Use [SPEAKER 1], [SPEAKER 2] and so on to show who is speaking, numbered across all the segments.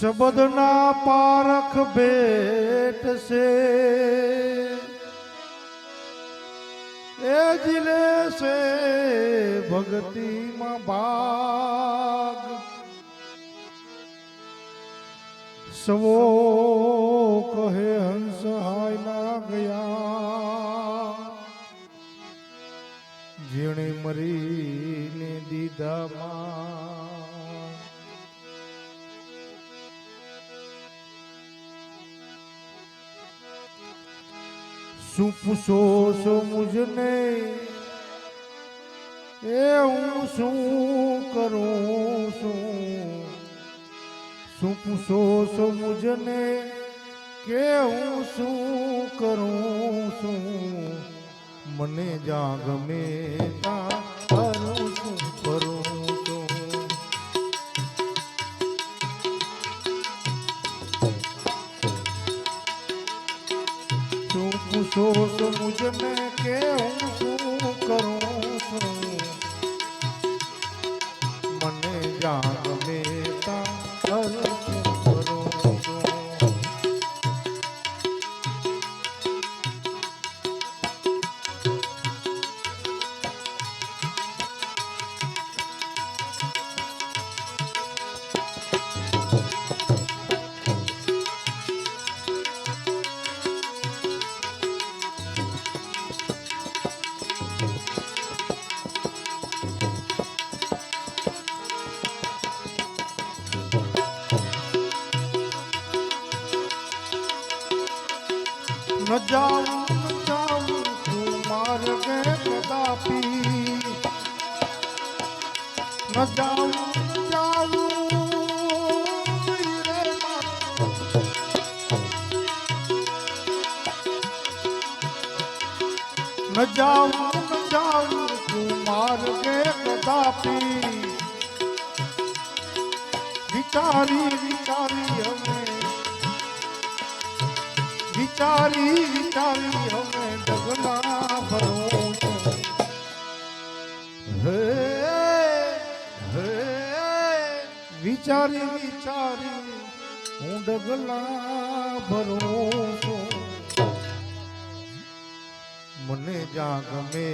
[SPEAKER 1] શબ્દના પારખ ભેટ છે એ જિલે છે ભક્તિમાં ભાગ. સવો કહે હંસ હાય ના ગયા. જેણે મરીને દીધામાં શું પૂછો છો મુજને? એ હું શું કરું છું? શું પૂછો છો મુજને? કે હું શું કરું છું? મને જ્યાં ગમે ન જાઉં ન જાઉં તું માર્ગે કદાપી ન જાઉં ન જાઉં ન જાઉં તું માર્ગે કદાપી વિચારી વિચારી વિચારી વિચારી હવે ડગલા ભરું. હે હે, વિચારી વિચારી હું ડગલા ભરું મને જ્યાં ગમે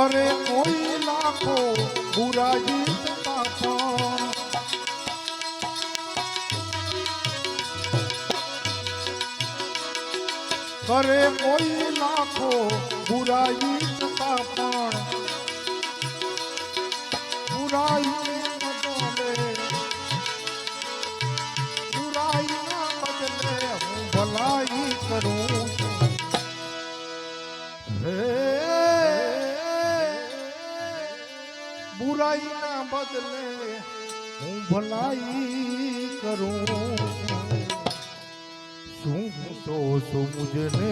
[SPEAKER 1] ઘરે કોઈ લાખો બુરાજી કરે કોઈ લાખો બુરાઈ બુરાઈ ના બદલે હું ભલાઈ કરું. શું પૂછો છો મુજને?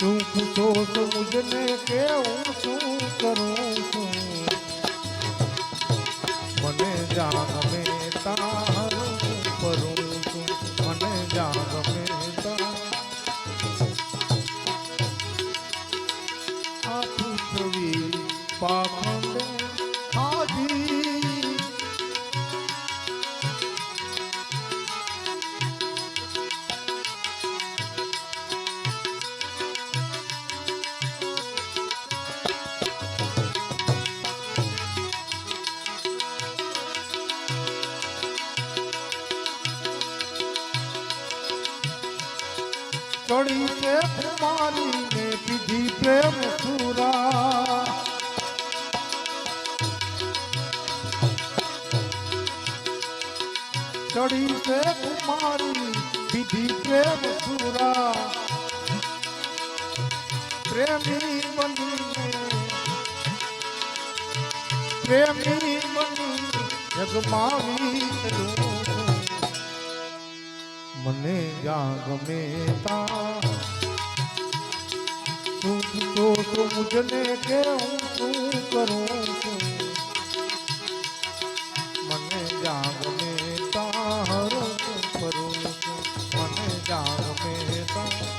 [SPEAKER 1] શું પૂછો છો મુજને કે હું શું કરું છું? મને જાણ ગમે ચડી છે કુમારી ને પીધી પ્રેમ સુરા. ચડી છે કુમારી પીધી પ્રેમ સુરા. પ્રેમી બનીને, પ્રેમી બની જગમાવી ચલું મને જ્યાં ગમે તા. તું તો તો મુજને કે હું શું કરું છું? મને જ્યાં ગમે તારું કરું છું. મને જ્યાં ગમે તા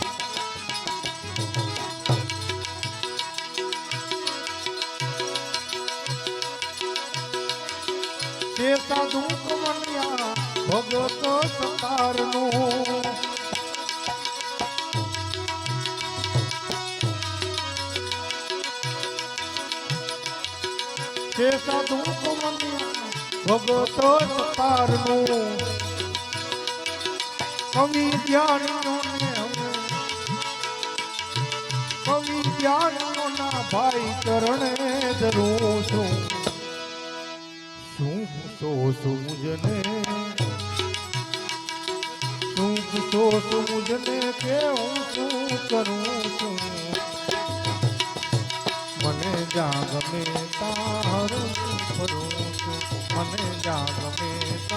[SPEAKER 1] ભગત સાધુ કમનિયા ભગત કવિ જ્ઞાનીઓને હવે કવિ ના ભાઈ ચરણે જરૂર છું શું તો સુજને શું તો સુજને કે હું શું કરું છું? જ્યાં ગમે તારું મને જ્યાં ગમે ત્યાં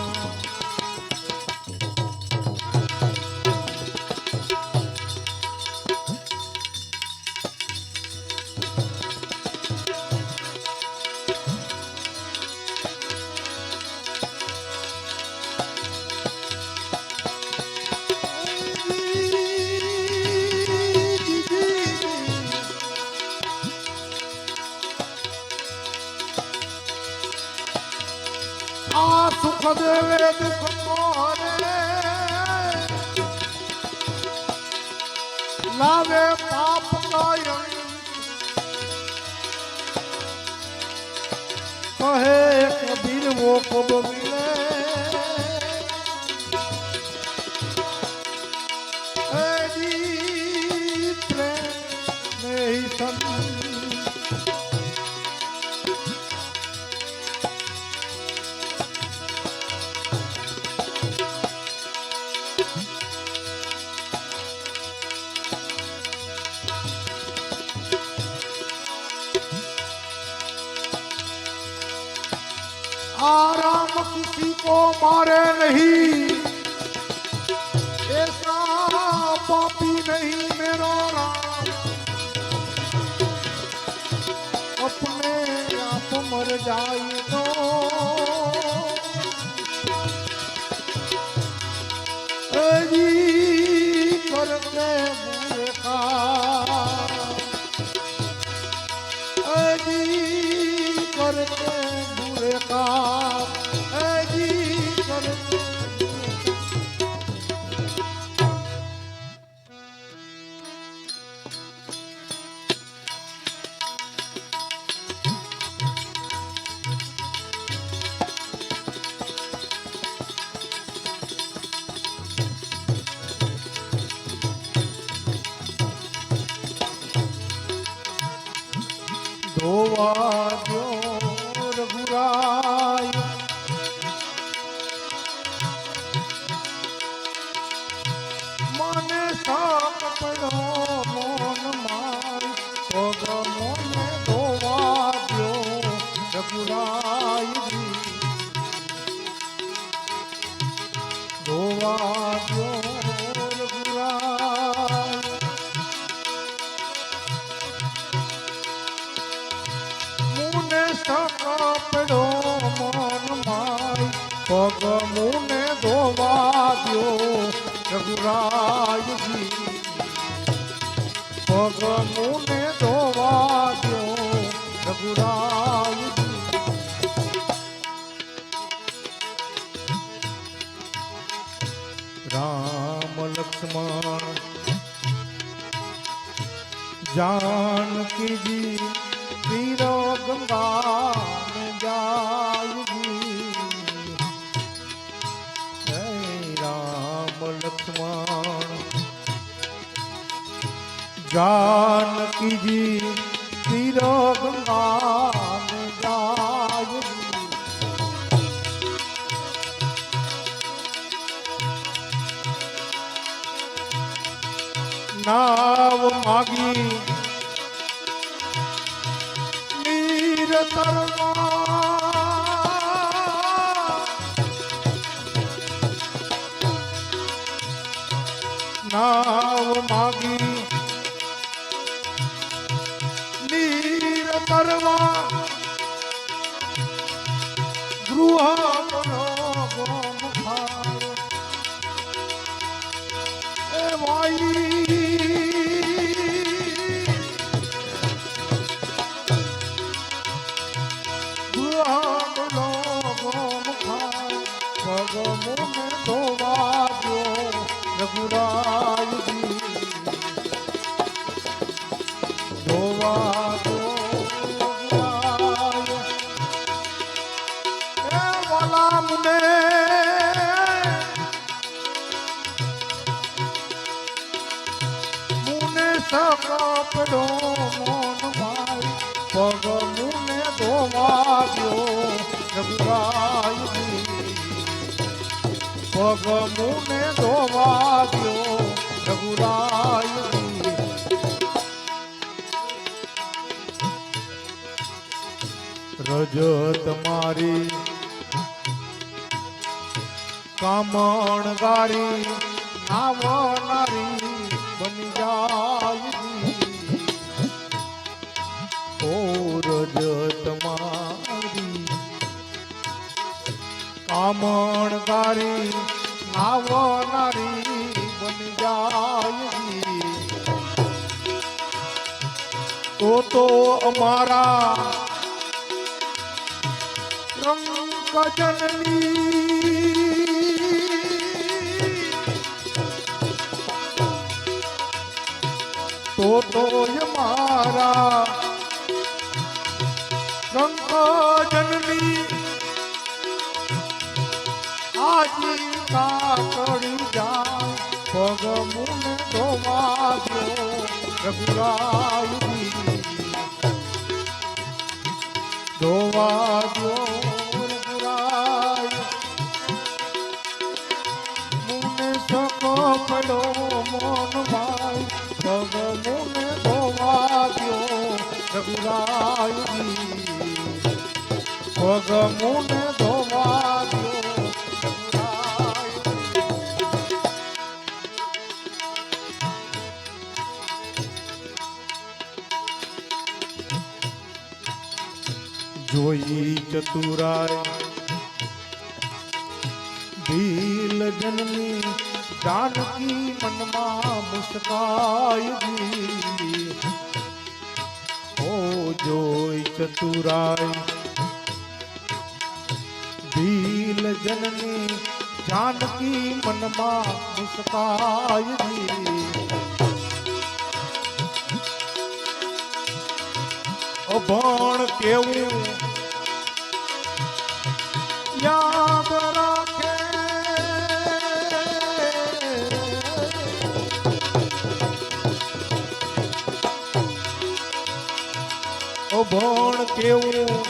[SPEAKER 1] કો મારે નહીં. માયજી ભગવાને જોવા દો રઘુરાય રામ લક્ષ્મણ જાનકીજી પીરો ગંગા જાયજી રામ લક્ષ્મણ જાનકીજી વિરોગ માન ગાય નાવ માગી નીર તરવા ના રઘુરાયજી પગ મુને દો રઘુરાયજી રજત મારી કામણ ગારી આવનારી કામણ આવો નારી બની જાય. તો તો અમારા રંગ તો તોય મારા રંગજનની. કરી જાય પગ મુને ધોવા દો રઘુરાયજી ધોવા દો રઘુરાય. મુને સકો પડો, મોન ભાઈ પગ મુને જોઈ ચતુરાય ભીલ જનની જાનકી મનમાં મુસ્કાયજી ઓ જોઈ ચતુરાય ભીલ જનની જાનકી મનમાં મુસ્કાયજી અભણ કેવું કેવું?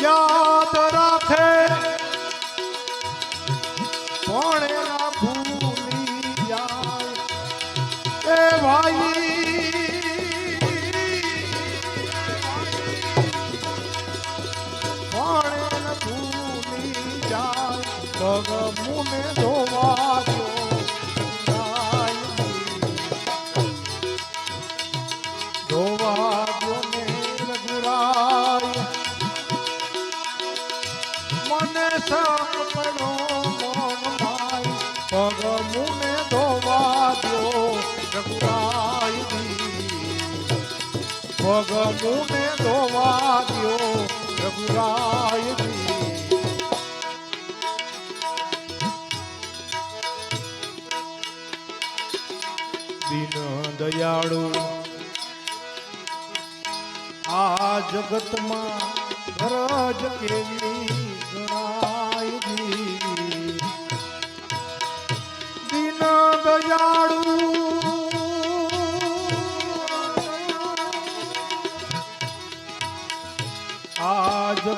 [SPEAKER 1] યાદ રાખે કોણ એના જાય એ ભાઈ. કોણ એને ભૂલી જાય જોવા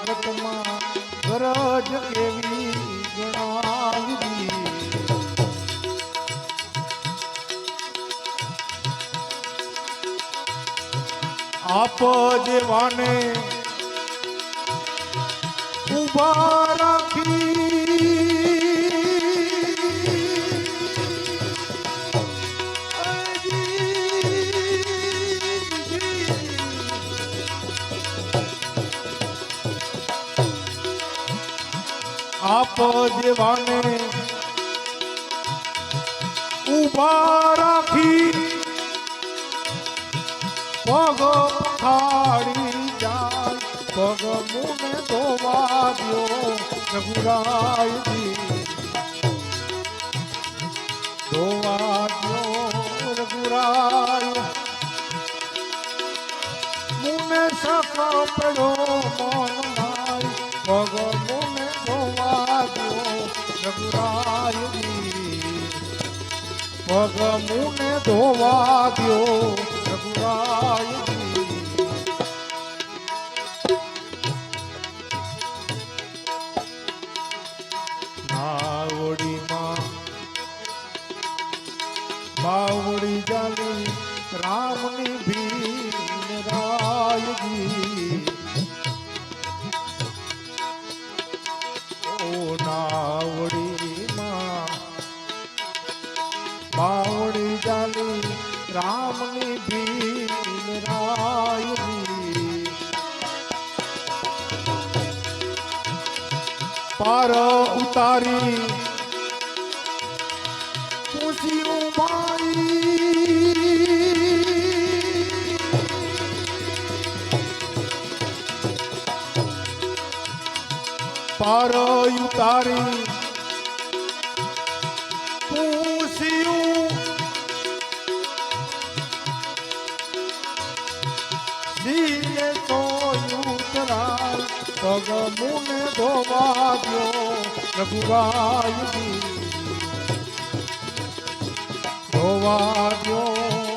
[SPEAKER 1] જગતમાં ગરજ કેવી ગણાવી. આપ જેવાને ઊભા આપ દેવાને ઊભા રાખી પગ ખાડી જાય પગ મુને ધોવા દ્યો રઘુરાયજી. ધોવા દો રઘુરાય. મુને સક પડો મન માય પગ મુને ધોવા દો રઘુરાયજી રામની ભીમ રાયજી પાર ઉતારી પૂછ્યું માઈ પાર ઉતારી રઘુરાયજી ધોવા દ્યો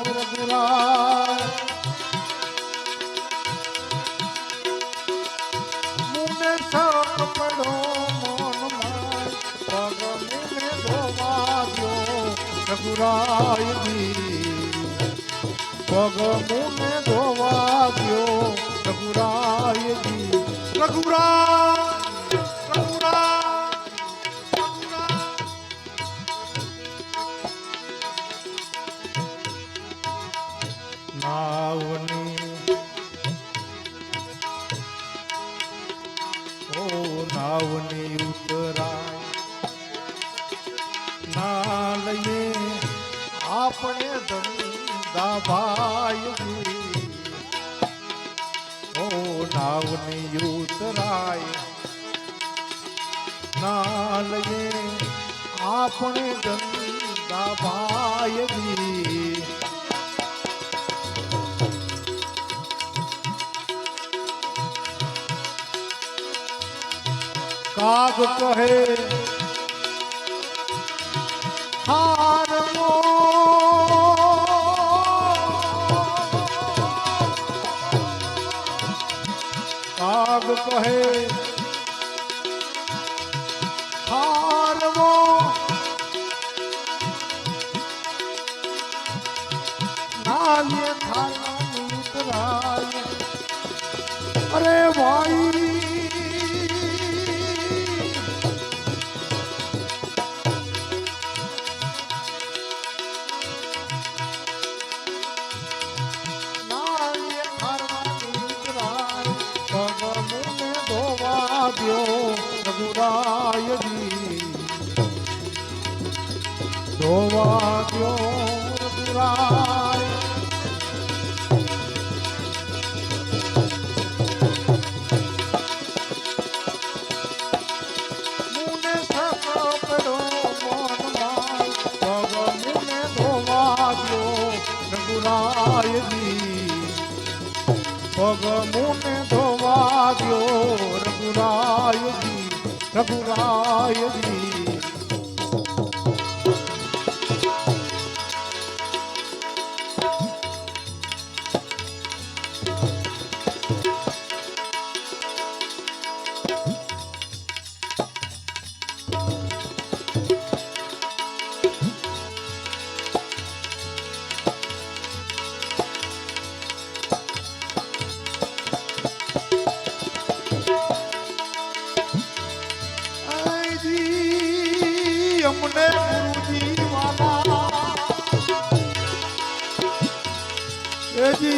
[SPEAKER 1] રઘુરાય મુને સક પડો મન માય પગ મુને ધોવા દ્યો રઘુરાય રઘુરાય કાગ કહે હારમો કાગ કહે રઘુરાયજી ધોવા રઘુરાય મનમાં પગ મુને ધોવા દો રઘુરાયજી પગ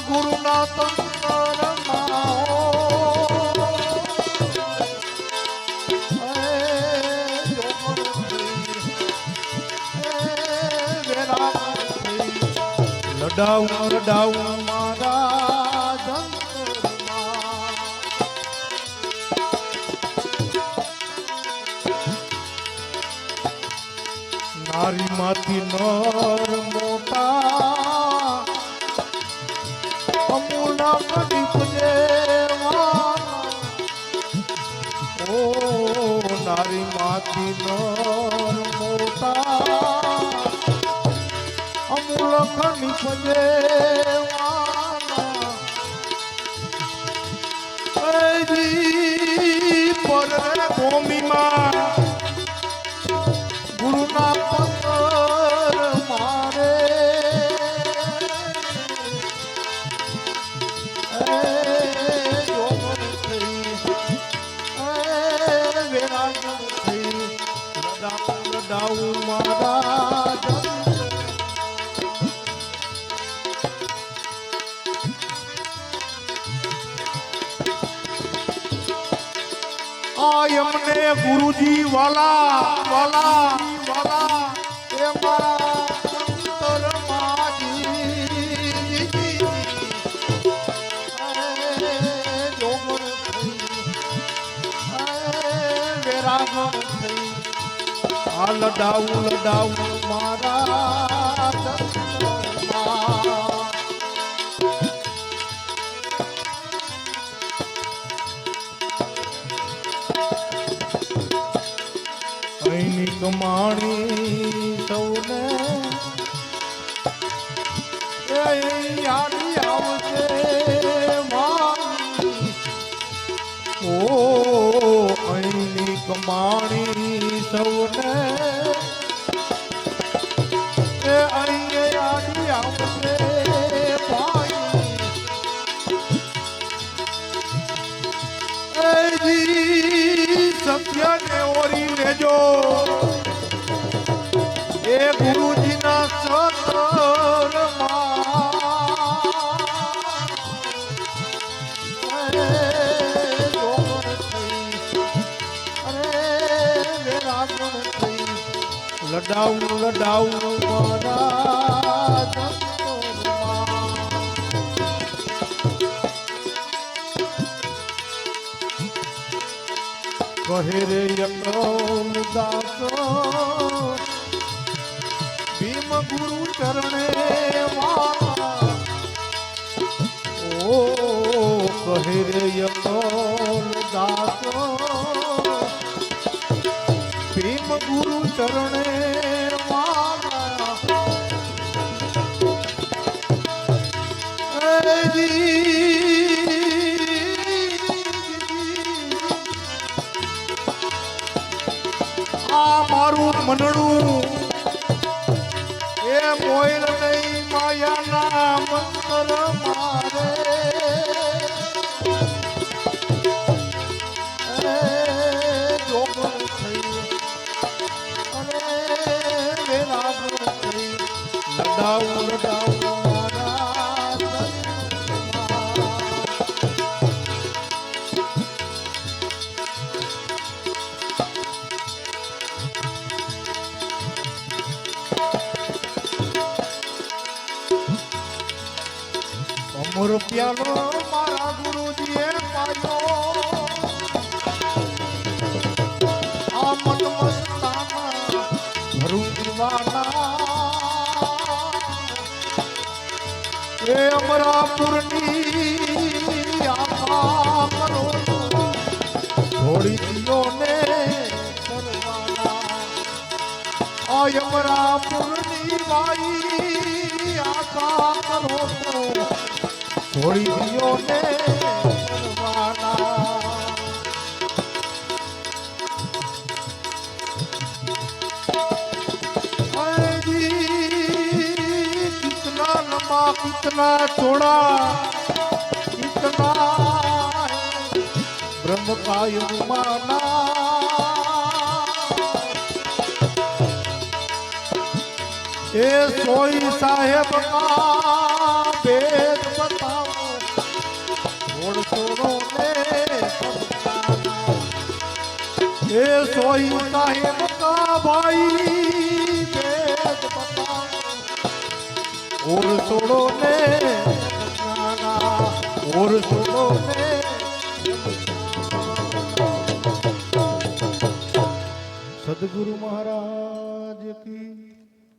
[SPEAKER 1] ગુરુના તંત્રમાં લડાવું લડાવું મારા નારી માંથી નર નારી માથી નો મોટા અમૂલ ખની પજે પર ભૂમિમાં ગુરુના પત્ર એમને ગુરુજી વાલા વાલા વાલા. એ મારા લડાવું લડાવું મારા ગમાણી સૌને. યારી આવશે ઓ અહીંની કમાણી સૌને. અહીં યારી આવશે સત્યને ઓરી લેજો. લડાવું લડાવું મારા. કહે રે યકૌલ દાસો ભીમ ગુરુ ચરણે ઓ કહે રે દાસો ગુરુ ચરણે વાળા कितना लंबा कितना चौड़ा कितना है ब्रह्म का माना ए सोई साहेब का वेद એ સોઈ સાહેબ કા ભાઈ ઓર છોડો ને ઓર છોડો ને સદગુરુ મહારાજ.